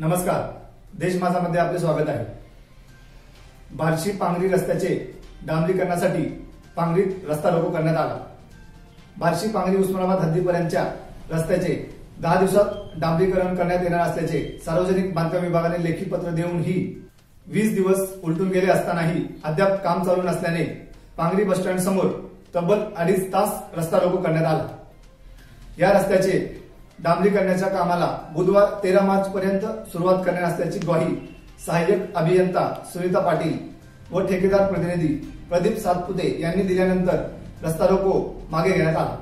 नमस्कार. देश माझामध्ये आपले स्वागत आहे. बार्शी पांगरी रस्त्याचे डांबरीकरणासाठी पांगरीत रस्ता रोको करण्यात आला. बार्शी पांगरी उस्मानाबाद हद्दीपर्यंतच्या रस्त्याचे दहा दिवसात डांबरीकरण करण्यात येणार असल्याचे सार्वजनिक बांधकाम विभागाने लेखी पत्र देऊनही वीस दिवस उलटून गेले असतानाही अद्याप काम चालू नसल्याने पांगरी बसस्टँड समोर तब्बल अडीच तास रस्ता रोको करण्यात आला. या रस्त्याचे डांबरीकरणाच्या कामाला बुधवार तेरा मार्च पर्यंत सुरुवात करणार असल्याची ग्वाही सहाय्यक अभियंता सुनीता पाटील व ठेकेदार प्रतिनिधी प्रदीप सातपुते यांनी दिल्यानंतर रस्ता रोको मागे घेण्यात आला.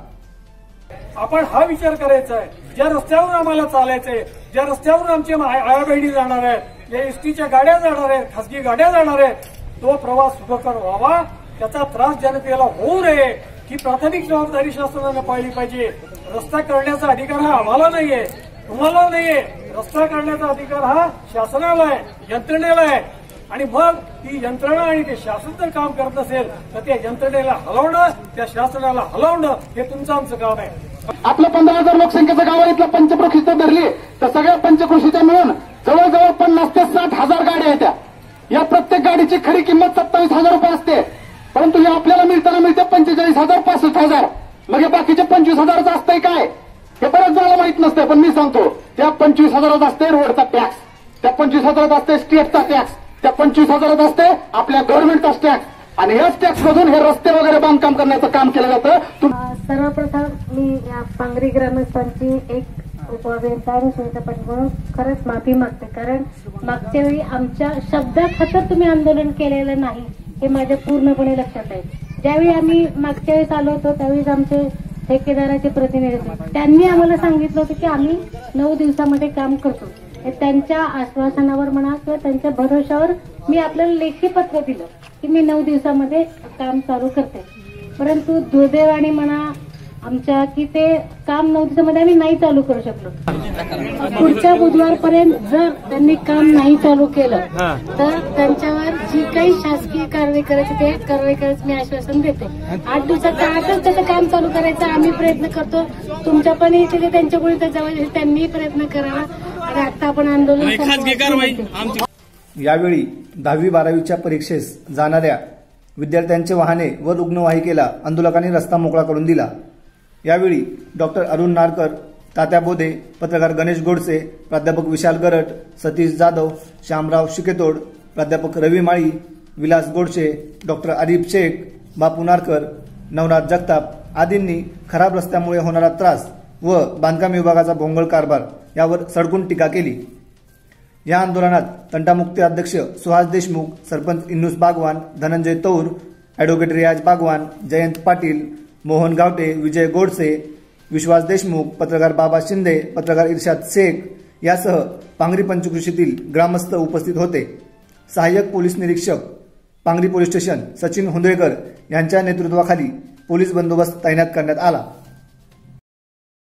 आपण हा विचार करायचा आहे ज्या रस्त्यावरून आम्हाला चालायचंय ज्या रस्त्यावरून आमचे आया बहिणी जाणार आहेत ज्या एसटीच्या गाड्या जाणार आहेत खासगी गाड्या जाणार आहेत तो प्रवास सुखकर व्हावा त्याचा त्रास जनतेला होऊ नये ही प्राथमिक जबाबदारी शासनानं पाळली पाहिजे. रस्ता करण्याचा अधिकार हा आम्हाला नाहीये. तुम्हाला नाहीये. रस्ता करण्याचा अधिकार हा शासनाला आहे यंत्रणेला आहे. आणि मग ती यंत्रणा आणि ते शासन जर काम करत असेल तर त्या यंत्रणेला हलवणं त्या शासनाला हलवणं हे तुमचं आमचं काम आहे. आपलं पंधरा हजार लोकसंख्येचं गाव आहे इथलं पंचकृषीचं धरली तर सगळ्या पंचकृषीच्या मिळून जवळजवळ पन्नास ते साठ हजार गाड्या आहेत या प्रत्येक गाडीची खरी किंमत सत्तावीस हजार रुपये असते. परंतु हे आपल्याला मिळताना मिळते पंचेचाळीस हजार पासष्ट हजार. मग हे बाकीचे पंचवीस हजाराचं असतंय काय? हे बरंच जणांना माहीत नसतंय पण मी सांगतो त्या पंचवीस हजारात असते रोडचा टॅक्स त्या पंचवीस हजारात असते स्टेटचा टॅक्स त्या पंचवीस हजारात असते आपल्या गव्हर्नमेंटचा टॅक्स आणि याच टॅक्स मधून हे रस्ते वगैरे बांधकाम करण्याचं काम केलं जातं. सर्वप्रथम मी या पांगरी ग्रामस्थांची एक उपअभियंता आणि सुनीता म्हणून खरंच माफी मागते कारण मागच्या वेळी आमच्या शब्दाखातर तुम्ही आंदोलन केलेलं नाही हे माझ्या पूर्णपणे लक्षात आहे. ज्यावेळी आम्ही मागच्या वेळेस आलो होतो त्यावेळेस आमचे ठेकेदाराचे प्रतिनिधी होते. त्यांनी आम्हाला सांगितलं होतं की आम्ही नऊ दिवसामध्ये काम करतो. त्यांच्या आश्वासनावर म्हणा किंवा त्यांच्या भरोशावर मी आपल्याला लेखी पत्र दिलं की मी नऊ दिवसामध्ये काम चालू करते. परंतु दुर्दैवाने म्हणा आमच्या की ते काम नऊ दिवसामध्ये आम्ही नाही चालू करू शकलो. पुढच्या बुधवारपर्यंत जर त्यांनी काम नाही चालू केलं तर त्यांच्यावर जी काही शासकीय कारवाई करायची ते कारवाई करायचं मी आश्वासन देते. आठ दिवसाच्या आतच त्याचं काम चालू करायचा आम्ही प्रयत्न करतो. तुमच्या पण इथे जे त्यांच्याकडे इथे जवळ त्यांनी प्रयत्न करावा. आणि आता आपण आंदोलन. यावेळी दहावी बारावीच्या परीक्षेस जाणाऱ्या विद्यार्थ्यांचे वाहने व रुग्णवाहिकेला आंदोलकांनी रस्ता मोकळा करून दिला. यावेळी डॉक्टर अरुण नारकर तात्या बोधे पत्रकार गणेश गोडसे प्राध्यापक विशाल गरट सतीश जाधव श्यामराव शिकेतोड प्राध्यापक रवी माळी विलास गोडसे डॉक्टर आरिफ शेख बापू नारकर नवनाथ जगताप आदींनी खराब रस्त्यामुळे होणारा त्रास व बांधकाम विभागाचा भोंगळ कारभार यावर सडकून टीका केली. या आंदोलनात तंटामुक्ती अध्यक्ष सुहास देशमुख सरपंच इन्नुस बागवान धनंजय तौर अॅडव्होकेट रियाज बागवान जयंत पाटील मोहन गावटे विजय गोडसे विश्वास देशमुख पत्रकार बाबा शिंदे पत्रकार इर्शाद शेख यासह पांगरी पंचकृषीतील ग्रामस्थ उपस्थित होते. सहाय्यक पोलीस निरीक्षक पांगरी पोलीस स्टेशन सचिन हुंदळेकर यांच्या नेतृत्वाखाली पोलीस बंदोबस्त तैनात करण्यात आला.